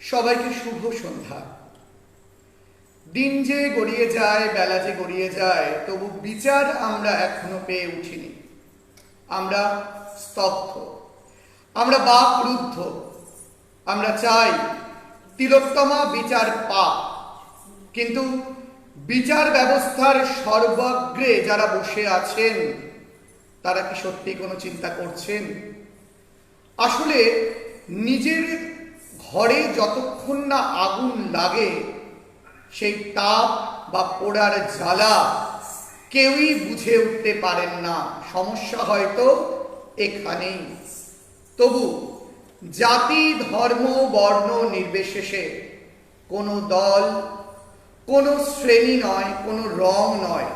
সবাইকে শুভ সন্ধ্যা। দিন যে গড়িয়ে যায়, বেলা যে গড়িয়ে যায়, তবু বিচার আমরা এখনও পেয়ে উঠিনি। আমরা স্তব্ধ। আমরা বাক রুদ্ধ আমরা চাই তিলোত্তমা বিচার পা কিন্তু বিচার ব্যবস্থার সর্বাগ্রে যারা বসে আছেন, তারা কি সত্যি কোনো চিন্তা করছেন? আসলে নিজের ঘরে যতক্ষণ না আগুন লাগে, সেই তাপ বা পোড়ার জ্বালা কেউই বুঝে উঠতে পারেন না। সমস্যা হয়তো এখানেই। তবু জাতি, ধর্ম, বর্ণ নির্বিশেষে কোনো দল, কোনো শ্রেণি নয়, কোনো রং নয়।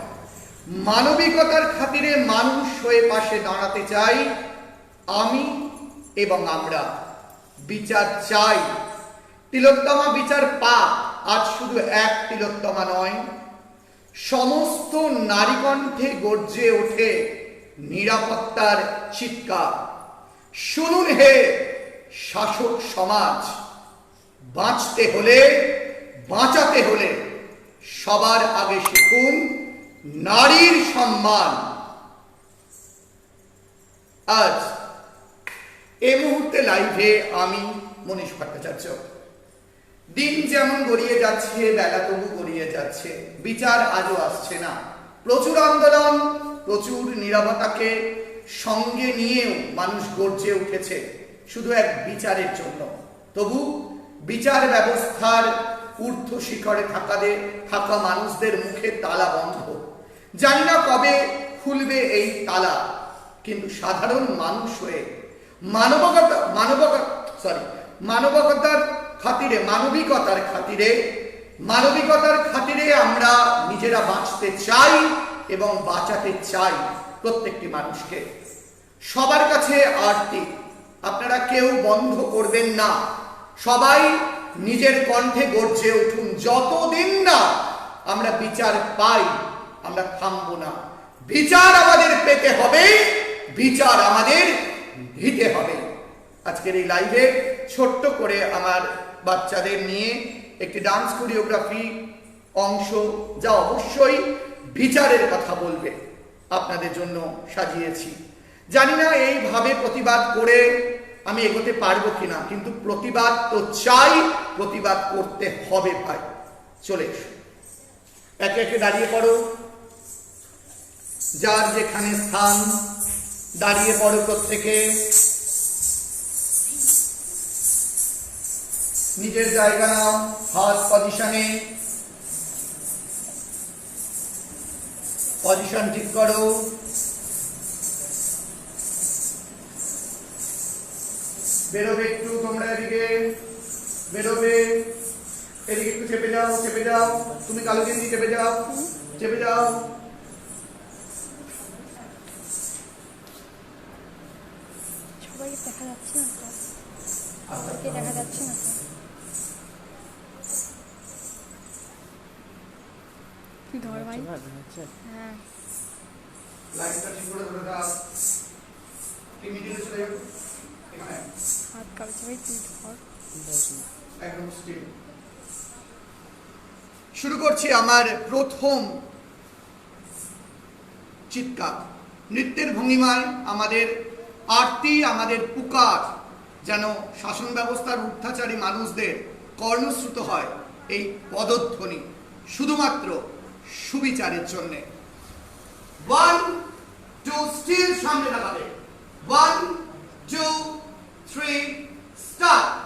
মানবিকতার খাতিরে মানুষ হয়ে পাশে দাঁড়াতে চাই, আমি এবং আমরা বিচার চাই। তিলোত্তমা বিচার পা আজ শুধু এক তিলোত্তমা নয়, সমস্ত নারীকণ্ঠে গর্জে ওঠে নিরাপত্তার চিৎকার। শুনুন হে শাসক সমাজ, বাঁচতে হলে, বাঁচাতে হলে সবার আগে শিখুন নারীর সম্মান। আজ এই মুহূর্তে লাইভে আমি মনীষ ভট্টাচার্য। দিন যেমন গড়িয়ে যাচ্ছে, বেলা তবু গড়িয়ে যাচ্ছে, বিচার আজও আসছে না। প্রচুর আন্দোলন, প্রচুর নিরাপত্তাকে সঙ্গে নিয়েও মানুষ গর্জে উঠেছে, শুধু এক বিচারের জন্য। তবু বিচার ব্যবস্থার ঊর্ধ্ব শিখরে থাকাদের থাকা মানুষদের মুখে তালা বন্ধ। জানি না কবে খুলবে এই তালা, কিন্তু সাধারণ মানুষ হয়ে মানবকতা মানবকতা সরি মানবকতার খাতিরে, মানবিকতার খাতিরে মানবিকতার খাতিরে আমরা নিজেরা বাঁচতে চাই এবং বাঁচাতে চাই প্রত্যেকটি মানুষকে। সবার কাছে আরতি। আপনারা কেউ বন্ধ করবেন না। সবাই নিজের কণ্ঠে গর্জে উঠুন, যতদিন না আমরা বিচার পাই, আমরা থামবো না। বিচার আমাদের পেতে হবে, বিচার আমাদের দিতে হবে। আজকের এই লাইভে ছোট্ট করে আমার বাচ্চাদের নিয়ে একটি ডান্স কোরিওগ্রাফি অংশ যা অবশ্যই বিচারের কথা বলবে। আপনাদের জন্য সাজিয়েছি। জানি না এইভাবে প্রতিবাদ করে আমি এগোতে পারব কিনা, কিন্তু প্রতিবাদ তো চাই, প্রতিবাদ করতে হবে ভাই। চলে একে একে দাঁড়িয়ে পড়ো। যার যেখানে স্থান দাঁড়িয়ে পড়ো প্রত্যেকে। নিজের জায়গা নাও, হাত পজিশনে পজিশন ঠিক করো। বেরোবে একটু তোমরা এদিকে। বেরোবে। এদিকে একটু চেপে যাও চেপে যাও। তুমি কালো গেঞ্জি চেপে যাও। চেপে যাও সবাইকে দেখা যাচ্ছে না তো দেখা যাচ্ছে না তুই ধর ভাই? হ্যাঁ। লাইনটা ঠিক করে ধরে দাও কি মিডিলে চলে যাও এখানে। হাত কাঁপছে ভাই তুই ধর? একদম স্টিল শুরু করছি আমার প্রথম চিৎকার। নৃত্যের ভঙ্গিমায় আমাদের আরতি আমাদের পুকার। যেন শাসন ব্যবস্থার উত্থাচারী মানুষদের কর্ণশ্রুত হয় এই পদধ্বনি শুধুমাত্র সুবিচারের জন্যে। ওয়ান টু স্টিল সামনে লাগাবে ওয়ান টু থ্রি স্টার্ট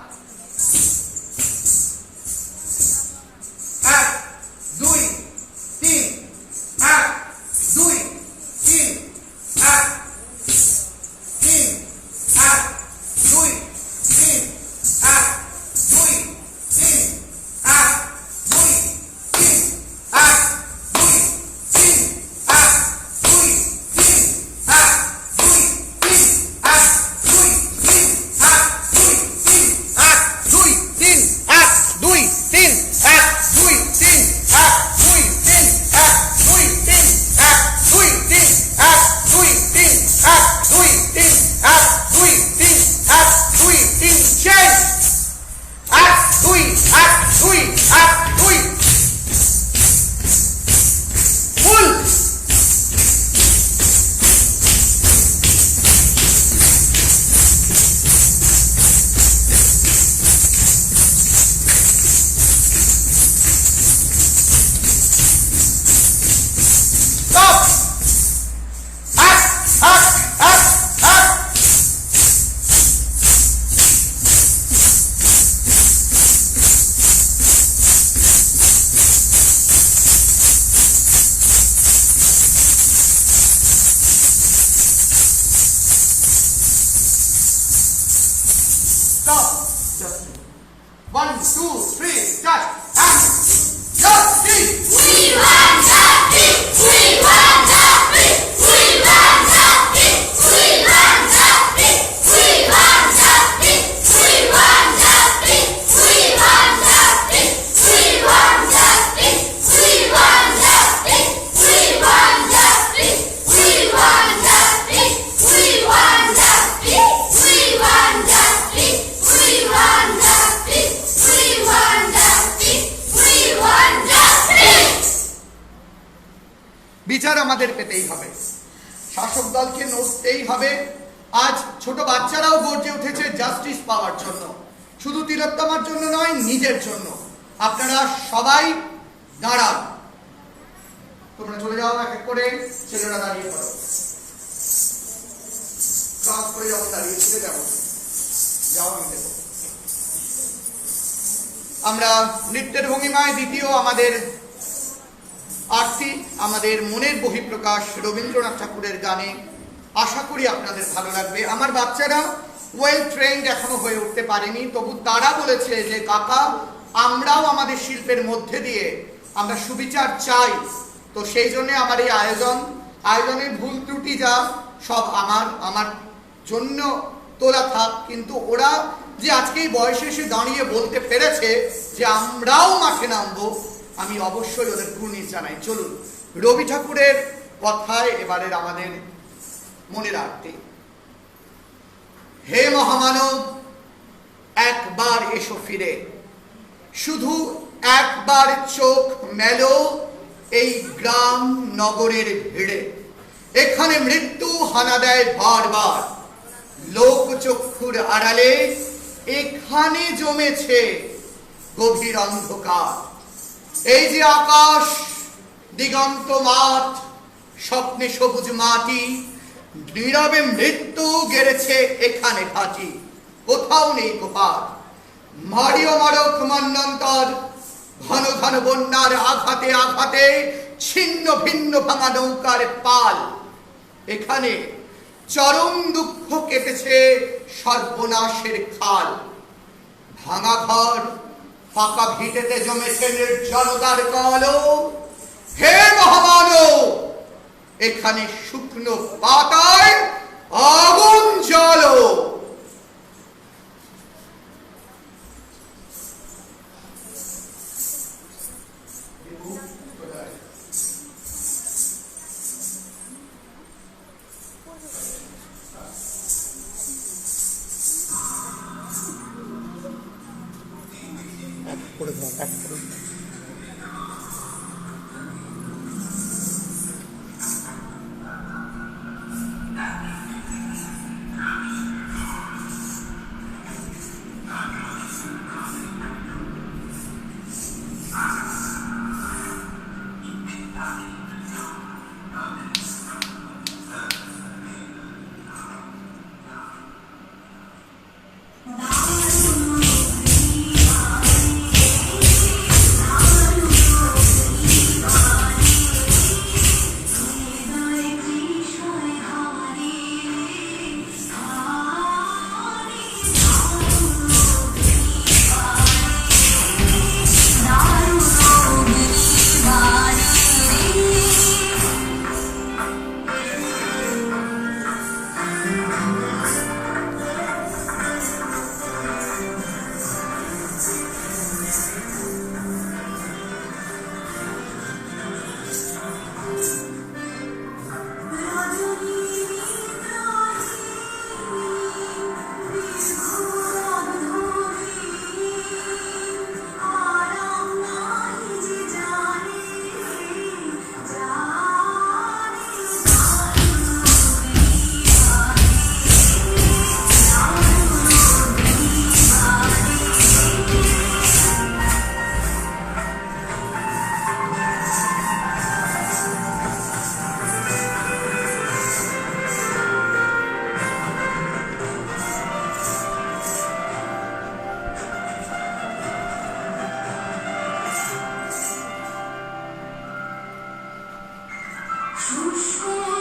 শুধু তিলোত্তমার জন্য নয়, নিজের জন্য। আপনারা সবাই দাঁড়ান। তোমরা চলে যাও, এক এক করে ছেলেরা দাঁড়িয়ে পড়ো। ক্লাস করে যাব দাঁড়িয়ে ছেড়ে যাব যাও, আমি দেবো। আমরা নৃত্যের ভঙ্গিমায় দ্বিতীয় আমাদের আরতি, আমাদের মনের বহিঃপ্রকাশ রবীন্দ্রনাথ ঠাকুরের গানে। আশা করি আপনাদের ভালো লাগবে। আমার বাচ্চারা ওয়েল ট্রেন্ড এখনও হয়ে উঠতে পারেনি। তবু তারা বলেছে যে, কাকা, আমরাও আমাদের শিল্পের মধ্যে দিয়ে আমরা সুবিচার চাই। তো সেই জন্য আমার এই আয়োজন। আয়োজনের ভুল ত্রুটি যা, সব আমার আমার জন্য তোলা থাক। কিন্তু ওরা যে আজকে এই বয়সে এসে দাঁড়িয়ে বলতে পেরেছে যে, আমরাও মাঠে নামবো, আমি অবশ্যই ওদের কুর্নিশ জানাই। চলুন, রবি ঠাকুরের কথায় এবারের আমাদের মনে রাখতে। হে মহামানব, একবার এসো ফিরে। শুধু একবার চোখ মেলো এই গ্রাম নগরের ভিড়ে। এখানে মৃত্যু হানা দেয় বারবার। লোক চক্ষুর আড়ালে এখানে জমেছে গভীর অন্ধকার। এই যে আকাশ, দিগন্ত মাঠ, স্বপ্নে সবুজ মাটি নীরবে মৃত্যু গেড়েছে এখানে ঘাটি কোথাও নেই কোপার। মারিও মারক মন্নন্তর ঘন ঘন বন্যার আঘাতে আঘাতে ছিন্ন ভিন্ন ভাঙা নৌকার পাল। এখানে চরম দুঃখ কেটেছে সর্বনাশের খাল। ভাঙা ঘর, ফাঁকা ভিটেতে জমেছে নির্জনতার কল হে মহামানব! এখানে শুকনো পাতায় আগুন জ্বালো। 诉说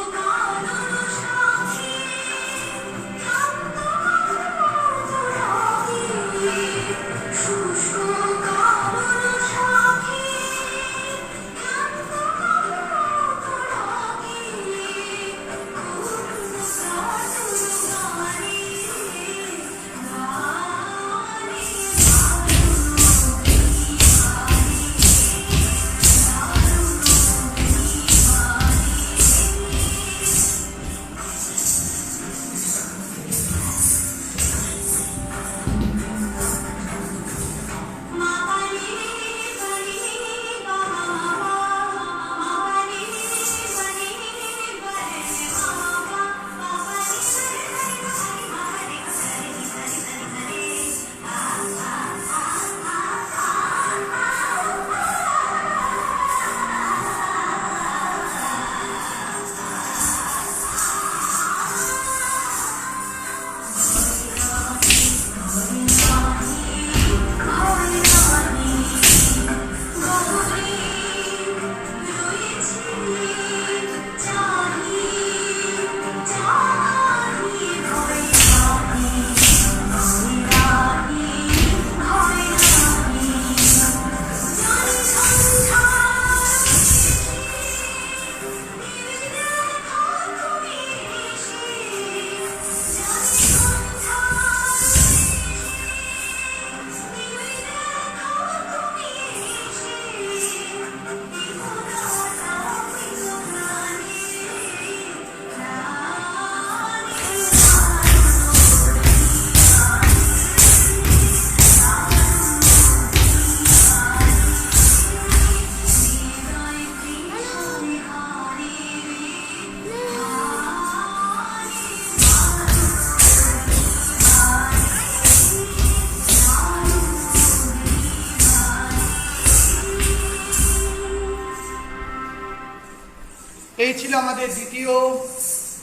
দ্বিতীয়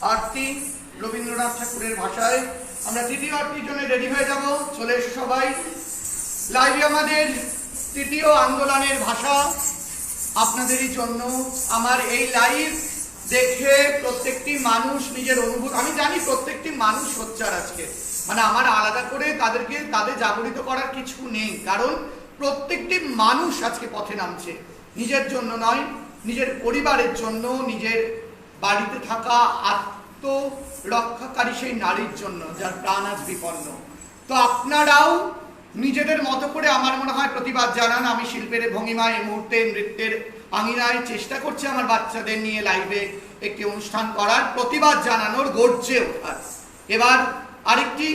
আরতি রবীন্দ্রনাথ ঠাকুরের ভাষায়। আমরা তৃতীয় আরতির জন্য রেডি হয়ে যাব। চলে এসো সবাই। লাইভে আমাদের তৃতীয় আন্দোলনের ভাষা আপনাদেরই জন্য। আমার এই লাইভ দেখে প্রত্যেকটি মানুষ নিজের অনুভূতি আমি জানি প্রত্যেকটি মানুষ সোচ্চার আজকে। মানে আমার আলাদা করে তাদেরকে তাদের জাগরিত করার কিছু নেই। কারণ প্রত্যেকটি মানুষ আজকে পথে নামছে। নিজের জন্য নয়, নিজের পরিবারের জন্য, নিজের বাড়িতে থাকা আত্মরক্ষাকারী সেই নারীর জন্য, যার প্রাণ আজ বিপন্ন। তো আপনারাও নিজেদের মতো করে আমার মনে হয় প্রতিবাদ জানান। আমি শিল্পের ভঙ্গিমায় এই মুহূর্তে নৃত্যের আঙিনায় চেষ্টা করছি আমার বাচ্চাদের নিয়ে লাইভে একটি অনুষ্ঠান করার। প্রতিবাদ জানানোর গর্জে ওঠার। এবার আরেকটি,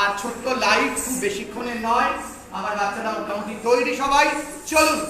আর ছোট্ট লাইভ খুব বেশিক্ষণের নয়। আমার বাচ্চারা মোটামুটি তৈরি সবাই। চলুন।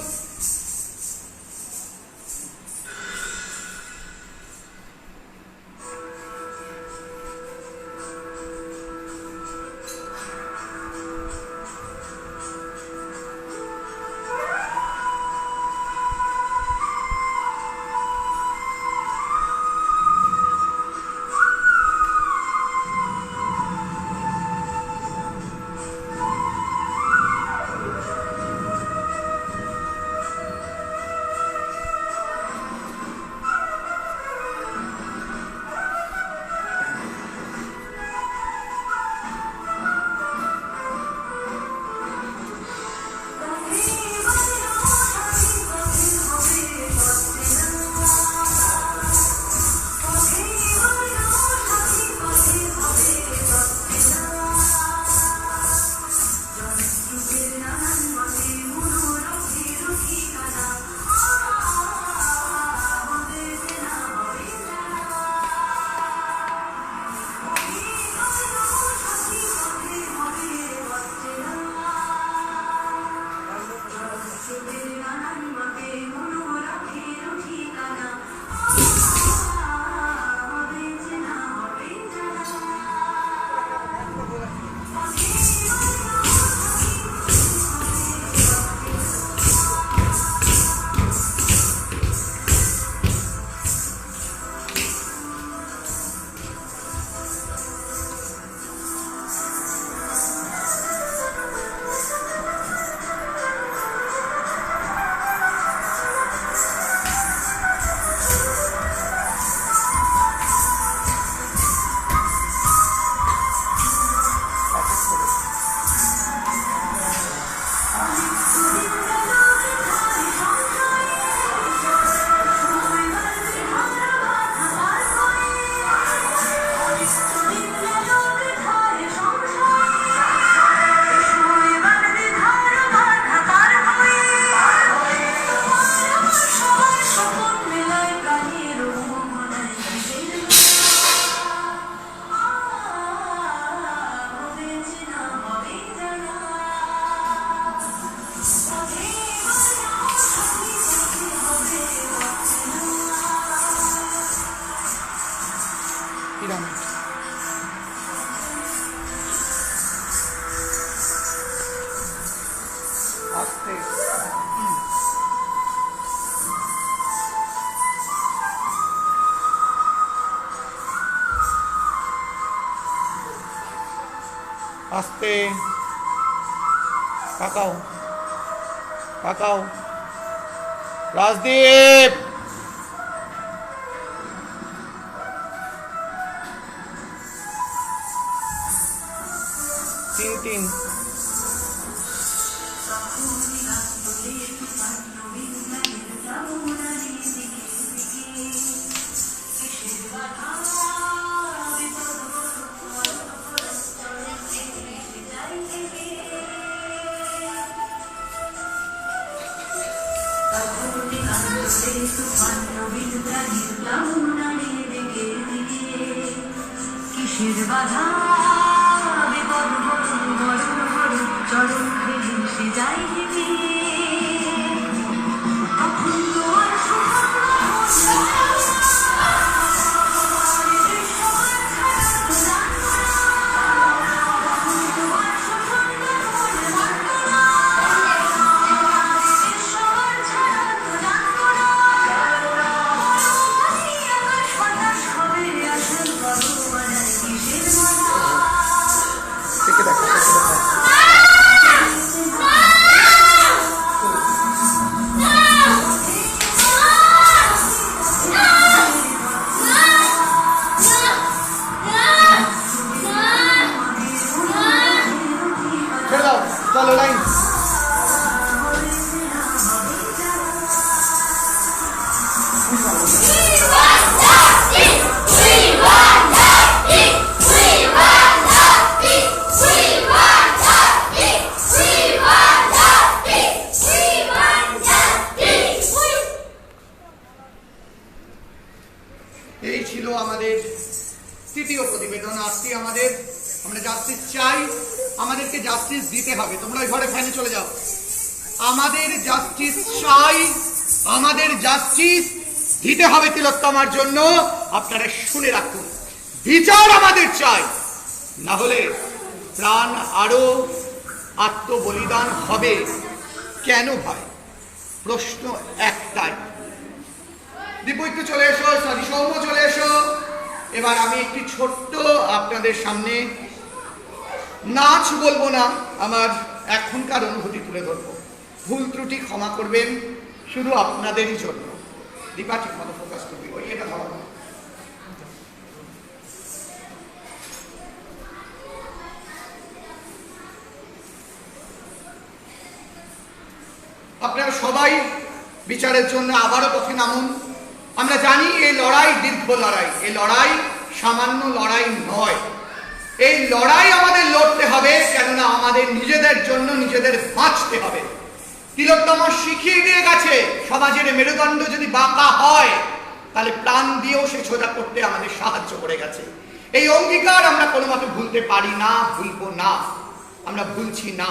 আস্তে। তাকাও। তাকাও। রাজদীপ! follow lines. জাস্টিস দিতে হবে তিলোত্তমার জন্য। আপনারা শুনে রাখুন, বিচার আমাদের চাই। না হলে প্রাণ আরও আত্মবলিদান হবে। কেন ভাই? প্রশ্ন একটাই। দীপু, একটু চলে এসো, সরি, সৌম্য চলে এসো। এবার আমি একটি ছোট্ট আপনাদের সামনে নাচ বলব না, আমার এখনকার অনুভূতি তুলে ধরবো। ভুল ত্রুটি ক্ষমা করবেন, শুধু আপনাদেরই জন্য। মতো ওই ধরো আপনারা সবাই বিচারের জন্য আবারও পথে নামুন। আমরা জানি এই লড়াই দীর্ঘ লড়াই। এই লড়াই সামান্য লড়াই নয়। এই লড়াই আমাদের লড়তে হবে, কেননা আমাদের নিজেদের জন্য নিজেদের বাঁচতে হবে। তিলোত্তম শিখিয়ে দিয়ে গেছে, সমাজের মেরুদণ্ড যদি বাঁকা হয়, তাহলে প্রাণ দিয়েও সে সোজা করতে আমাদের সাহায্য করে গেছে। এই অঙ্গীকার আমরা কোনো মতে ভুলতে পারি না, ভুলবো না। আমরা ভুলছি না।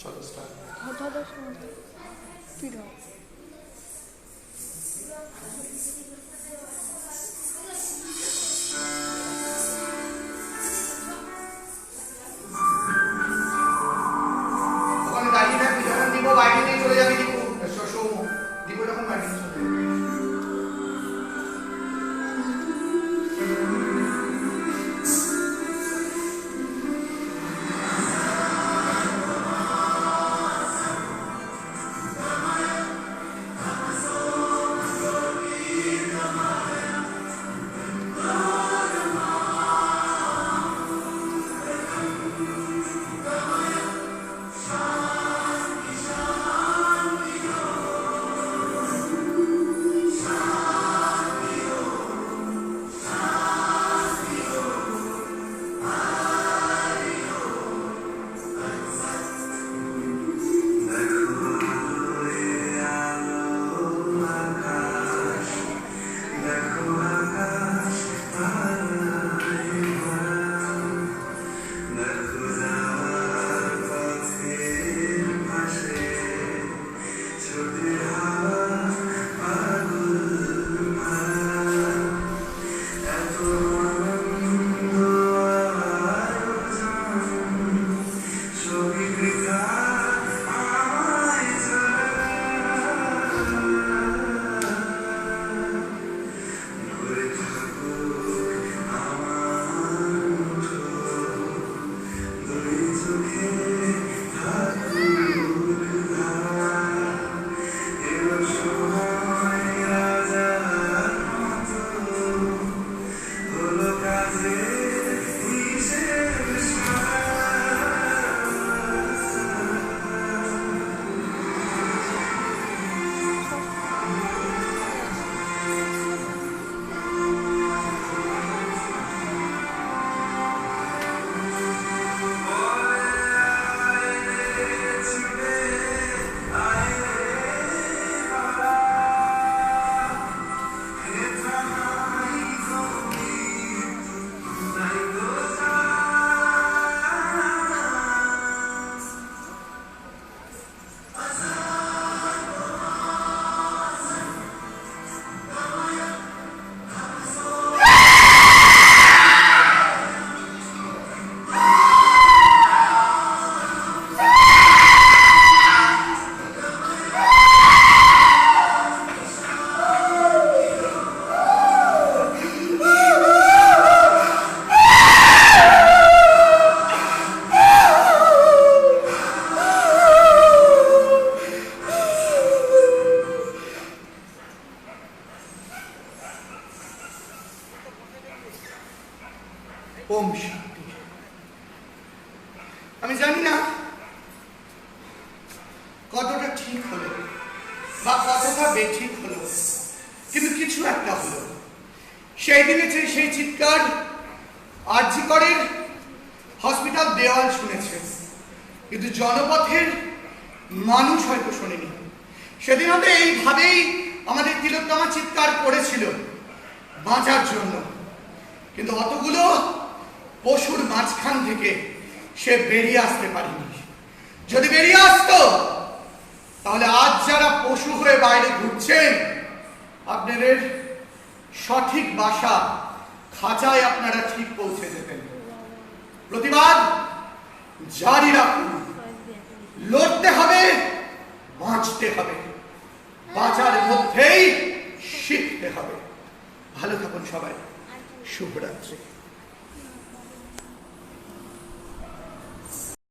চলো কিন্তু জনপথের মানুষ হয়তো শোনেনি। সেদিন হয়তো এইভাবেই আমাদের তিলোত্তমা চিৎকার করেছিল বাঁচার জন্য। কিন্তু অতগুলো পশুর মাঝখান থেকে সে বেরিয়ে আসতে পারেনি। যদি বেরিয়ে আসতো, তাহলে আজ যারা পশু হয়ে বাইরে ঘুরছেন, আপনাদের সঠিক বাসা খাঁচায় আপনারা ঠিক পৌঁছে যেতেন। প্রতিবাদ জারি রাখুন। লড়তে হবে বাঁচতে হবে। বাঁচার মধ্যেই শিখতে হবে। ভালো থাকুন সবাই। শুভরাত্রি।